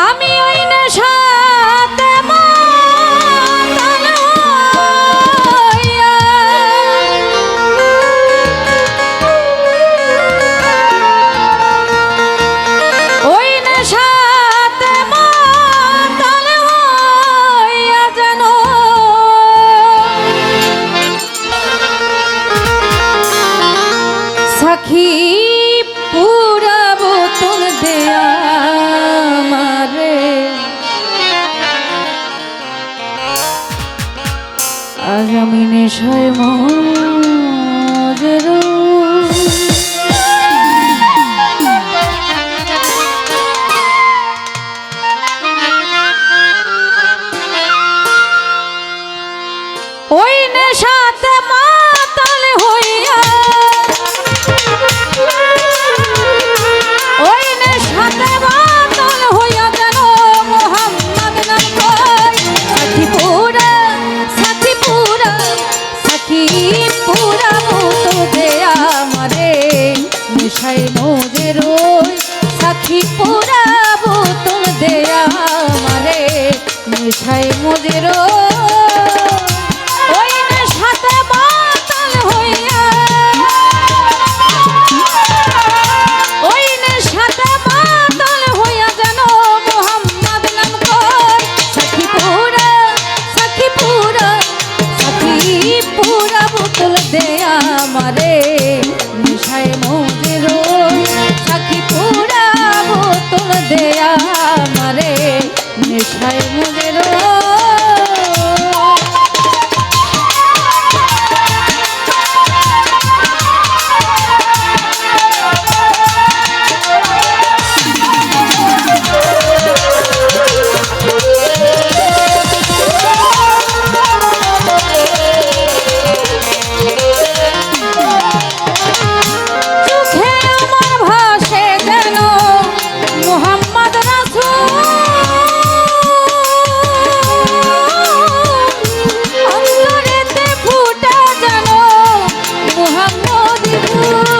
আমি ওই নেশা আজ আমি নেশায় মজরু ভাই মোদের সাথী পোড়াবো তোর দেয়া আমারে। নেশায় মোদের দিবু।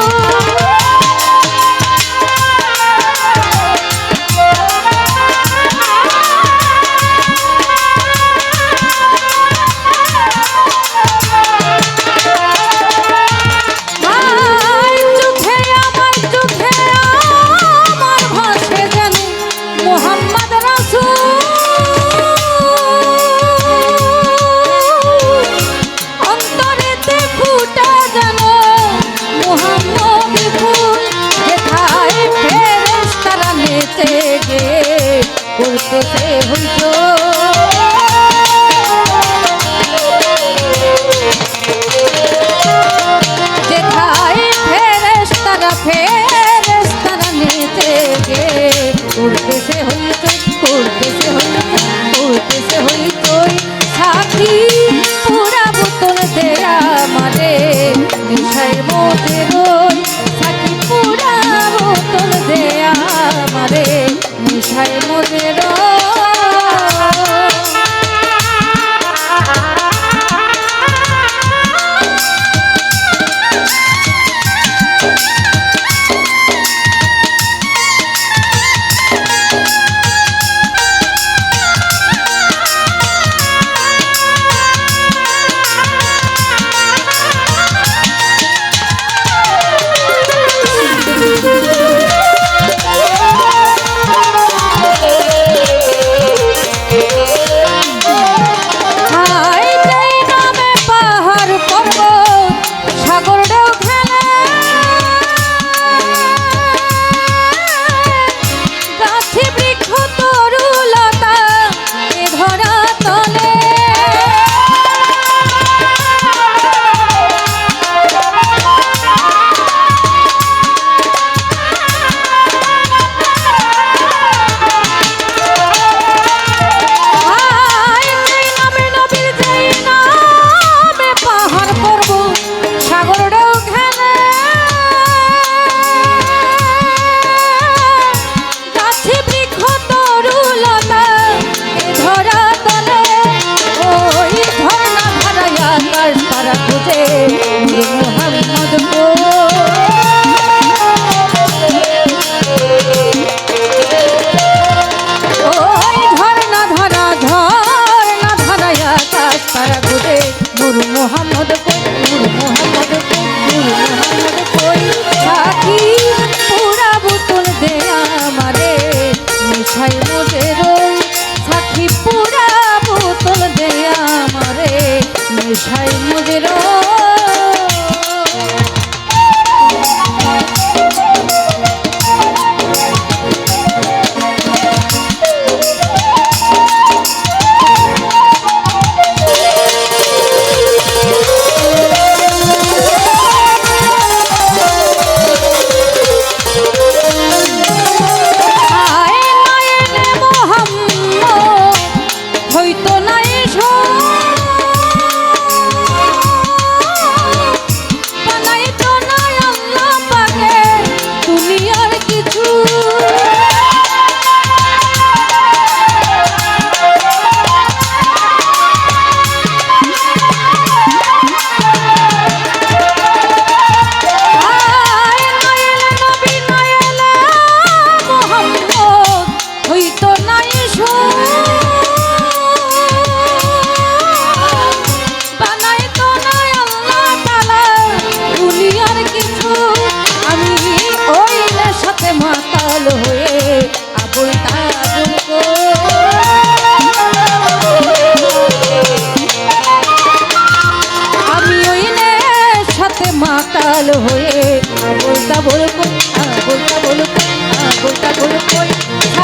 হয়ে বলতা বলুক বলতা বলুক বলতা বলুক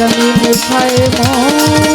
আমি মুখায় মন